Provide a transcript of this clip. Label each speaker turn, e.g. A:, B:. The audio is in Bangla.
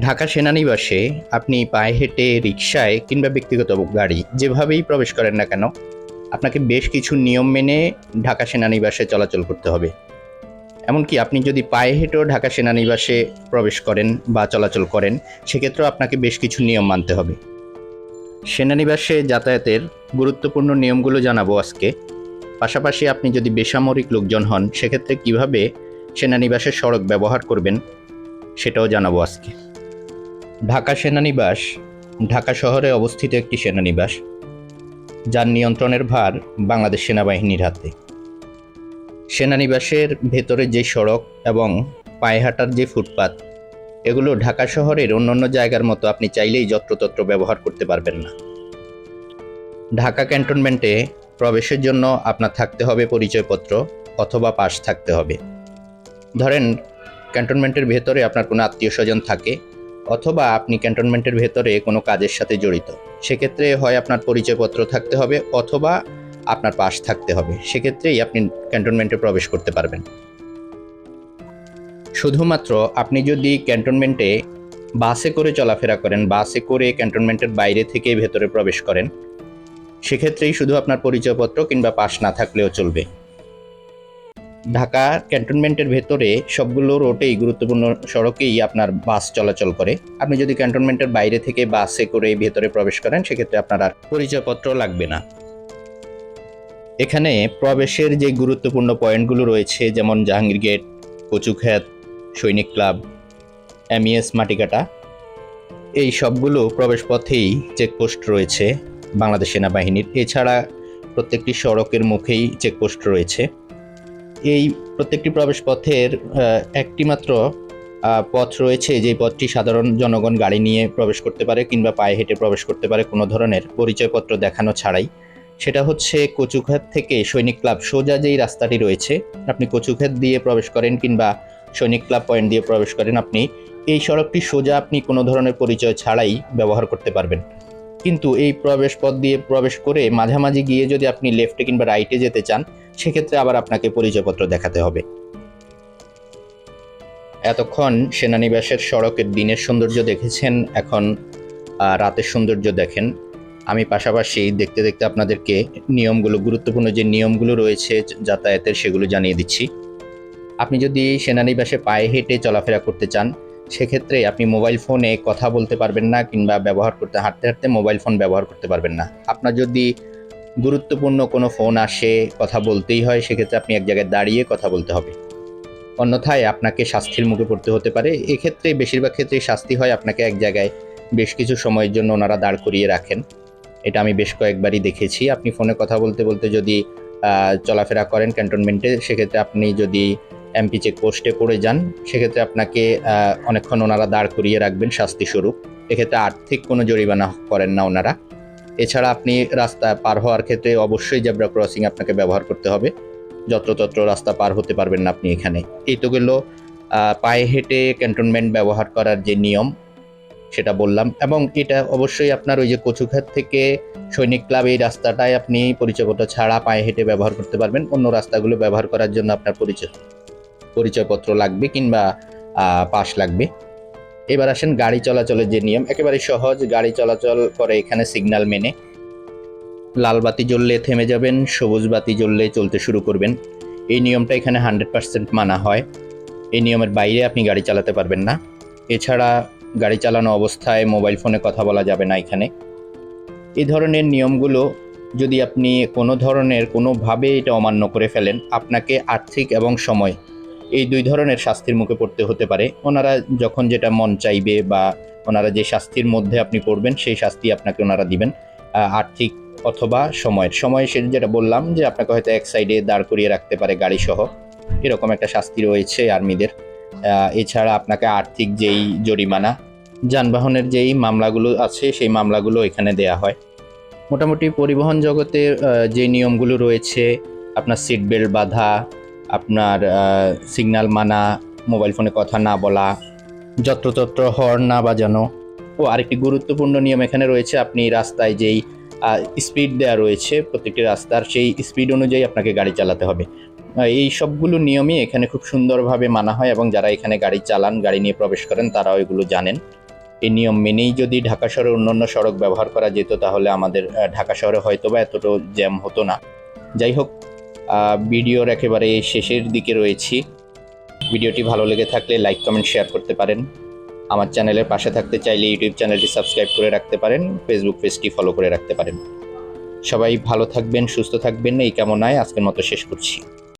A: ঢাকা সেনানিবাসে আপনি পায়ে হেঁটে রিক্সায় কিংবা ব্যক্তিগত গাড়ি যেভাবেই প্রবেশ করেন না কেন, আপনাকে বেশ কিছু নিয়ম মেনে ঢাকা সেনানিবাসে চলাচল করতে হবে। এমনকি আপনি যদি পায়ে হেঁটেও ঢাকা সেনানিবাসে প্রবেশ করেন বা চলাচল করেন, সেক্ষেত্রেও আপনাকে বেশ কিছু নিয়ম মানতে হবে। সেনানিবাসে যাতায়াতের গুরুত্বপূর্ণ নিয়মগুলো জানাব আজকে। পাশাপাশি আপনি যদি বেসামরিক লোকজন হন, সেক্ষেত্রে কীভাবে সেনানিবাসের সড়ক ব্যবহার করবেন, সেটাও জানাব আজকে। ঢাকা সেনানিবাস, ঢাকা শহরে অবস্থিত একটি সেনানিবাস, যার নিয়ন্ত্রণের ভার বাংলাদেশ সেনাবাহিনীর হাতে। সেনানিবাসের ভেতরে যে সড়ক এবং পায়ে হাঁটার যে ফুটপাত, এগুলো ঢাকা শহরের অন্যান্য জায়গার মতো আপনি চাইলেই যত্রতত্র ব্যবহার করতে পারবেন না। ঢাকা ক্যান্টনমেন্টে প্রবেশের জন্য আপনার থাকতে হবে পরিচয়পত্র অথবা পাস থাকতে হবে। ধরেন, ক্যান্টনমেন্টের ভেতরে আপনার কোনো আত্মীয় স্বজন থাকে অথবা আপনি ক্যান্টনমেন্টের ভেতরে কোনো কাজের সাথে জড়িত। সেক্ষেত্রে হয় আপনার পরিচয়পত্র থাকতে হবে অথবা আপনার পাস থাকতে হবে। সেক্ষেত্রেই আপনি ক্যান্টনমেন্টে প্রবেশ করতে পারবেন। শুধুমাত্র আপনি যদি ক্যান্টনমেন্টে বাসে করে চলাফেরা করেন, বাসে করে ক্যান্টনমেন্টের বাইরে থেকে ভেতরে প্রবেশ করেন, সেক্ষেত্রেই শুধু আপনার পরিচয়পত্র কিংবা পাস না থাকলেও চলবে। ঢাকা ক্যান্টনমেন্টের ভেতরে সবগুলো রোটেই গুরুত্বপূর্ণ সড়কেই আপনার বাস চলাচল করে। আপনি যদি ক্যান্টনমেন্টের বাইরে থেকে বাসে করে ভেতরে প্রবেশ করেন, সেক্ষেত্রে আপনার আর পরিচয়পত্র লাগবে না। এখানে প্রবেশের যে গুরুত্বপূর্ণ পয়েন্টগুলো রয়েছে, যেমন জাহাঙ্গীর গেট কচুখ্যাত সৈনিক ক্লাব এমইএস মাটিকাটা, এই সবগুলো প্রবেশপথেই চেকপোস্ট রয়েছে বাংলাদেশ সেনাবাহিনীর। এছাড়া প্রত্যেকটি সড়কের মুখেই চেকপোস্ট রয়েছে। এই প্রত্যেকটি প্রবেশপথের একটি মাত্র পথ রয়েছে যে পথটি সাধারণ জনগণ গাড়ি নিয়ে প্রবেশ করতে পারে কিংবা পায়ে হেঁটে প্রবেশ করতে পারে কোনো ধরনের পরিচয়পত্র দেখানো ছাড়াই। সেটা হচ্ছে কচুখাত থেকে সৈনিক ক্লাব সোজা যেই রাস্তাটি রয়েছে, আপনি কচুখাত দিয়ে প্রবেশ করেন কিংবা সৈনিক ক্লাব পয়েন্ট দিয়ে প্রবেশ করেন, আপনি এই সড়কটি সোজা আপনি কোনো ধরনের পরিচয় ছাড়াই ব্যবহার করতে পারবেন। কিন্তু এই প্রবেশ পথ দিয়ে প্রবেশ করে মাঝামাঝি গিয়ে যদি আপনি লেফটে কিংবা রাইটে যেতে চান, সেক্ষেত্রে আবার আপনাকে পরিচয়পত্র দেখাতে হবে। এতক্ষণ সেনানিবাসের সড়কের দিনের সৌন্দর্য দেখেছেন, এখন রাতের সৌন্দর্য দেখেন। আমি পাশাপাশি দেখতে দেখতে আপনাদেরকে নিয়মগুলো, গুরুত্বপূর্ণ যে নিয়মগুলো রয়েছে যাতায়াতের সেগুলো জানিয়ে দিচ্ছি। আপনি যদি সেনানিবাসে পায়ে হেঁটে চলাফেরা করতে চান সেক্ষেত্রে আপনি মোবাইল ফোনে কথা বলতে পারবেন না কিংবা ব্যবহার করতে, হাঁটতে হাঁটতে মোবাইল ফোন ব্যবহার করতে পারবেন না। আপনার যদি গুরুত্বপূর্ণ কোনো ফোন আসে, কথা বলতেই হয়, সেক্ষেত্রে আপনি এক জায়গায় দাঁড়িয়ে কথা বলতে হবে। অন্যথায় আপনাকে শাস্তির মুখে পড়তে হতে পারে। এক্ষেত্রে, বেশিরভাগ ক্ষেত্রেই শাস্তি হয় আপনাকে এক জায়গায় বেশ কিছু সময়ের জন্য ওনারা দাঁড় করিয়ে রাখেন। এটা আমি বেশ কয়েকবারই দেখেছি। আপনি ফোনে কথা বলতে বলতে যদি চলাফেরা করেন ক্যান্টনমেন্টে সেক্ষেত্রে আপনি যদি এমপি চেক পোস্টে পড়ে যান, সেক্ষেত্রে আপনাকে অনেকক্ষণ ওনারা দাঁড় করিয়ে রাখবেন শাস্তি স্বরূপ এক্ষেত্রে আর্থিক কোনো জরিমানা করেন না ওনারা। এছাড়া আপনি রাস্তা পার হওয়ার ক্ষেত্রে অবশ্যই জেব্রা ক্রসিং আপনাকে ব্যবহার করতে হবে। যত্রতত্র রাস্তা পার হতে পারবেন না আপনি এখানে। এই তো গেল পায়ে হেঁটে ক্যান্টনমেন্ট ব্যবহার করার যে নিয়ম, সেটা বললাম। এবং এটা অবশ্যই আপনার ওই যে কচুঘাট থেকে সৈনিক ক্লাব, এই রাস্তাটায় আপনি পরিচয়পত্র ছাড়া পায়ে হেঁটে ব্যবহার করতে পারবেন। অন্য রাস্তাগুলো ব্যবহার করার জন্য আপনার পরিচয় পরিচয়পত্র লাগবে কিংবা পাস লাগবে। এবার আসেন গাড়ি চলাচলের যে নিয়ম, একেবারে সহজ। গাড়ি চলাচল করে এখানে সিগন্যাল মেনে। লাল বাতি জ্বললে থেমে যাবেন, সবুজ বাতি জ্বললে চলতে শুরু করবেন। এই নিয়মটা এখানে হান্ড্রেড পার্সেন্ট মানা হয়। এই নিয়মের বাইরে আপনি গাড়ি চালাতে পারবেন না। এছাড়া গাড়ি চালানো অবস্থায় মোবাইল ফোনে কথা বলা যাবে না এখানে। এই ধরনের নিয়মগুলো যদি আপনি কোনো ধরনের কোনোভাবে এটা অমান্য করে ফেলেন, আপনাকে আর্থিক এবং সময় এই দুই ধরনের শাস্তির মুখে পড়তে হতে পারে। ওনারা যখন যেটা মন চাইবে বা ওনারা যে শাস্তির মধ্যে আপনি পড়বেন, সেই শাস্তি আপনাকে ওনারা দিবেন। আর্থিক অথবা সময়ের। সময় সে যেটা বললাম যে আপনাকে হয়তো এক সাইডে দাঁড় করিয়ে রাখতে পারে গাড়ি সহ এরকম একটা শাস্তি রয়েছে আর্মিদের। এছাড়া আপনাকে আর্থিক যেই জরিমানা, যানবাহনের যেই মামলাগুলো আছে, সেই মামলাগুলো এখানে দেয়া হয়। মোটামুটি পরিবহন জগতে যে নিয়মগুলো রয়েছে, আপনার সিট বেল্ট বাঁধা আপনার সিগন্যাল মানা মোবাইল ফোনে কথা না বলা, যত্রতত্র হর্ন না বাজানো। ও আরেকটি গুরুত্বপূর্ণ নিয়ম এখানে রয়েছে, আপনি রাস্তায় যেই স্পিড দেওয়া রয়েছে, প্রত্যেকটি রাস্তার সেই স্পিড অনুযায়ী আপনাকে গাড়ি চালাতে হবে। এই সবগুলো নিয়মই এখানে খুব সুন্দরভাবে মানা হয় এবং যারা এখানে গাড়ি চালান, গাড়ি নিয়ে প্রবেশ করেন, তারাও এগুলো জানেন। এই নিয়ম মেনেই যদি ঢাকা শহরের অন্যান্য সড়ক ব্যবহার করা যেত, তাহলে আমাদের ঢাকা শহরে হয়তো বা এতটা জ্যাম হতো না। যাই হোক ভিডিওর একেবারে শেষের দিকে রয়েছি। ভিডিওটি ভালো লেগে থাকলে লাইক, কমেন্ট, শেয়ার করতে পারেন। আমার চ্যানেলের পাশে থাকতে চাইলে ইউটিউব চ্যানেলটি সাবস্ক্রাইব করে রাখতে পারেন, ফেসবুক পেজটি ফলো করে রাখতে পারেন। সবাই ভালো থাকবেন, সুস্থ থাকবেন, এই কামনায় আজকের মতো শেষ করছি।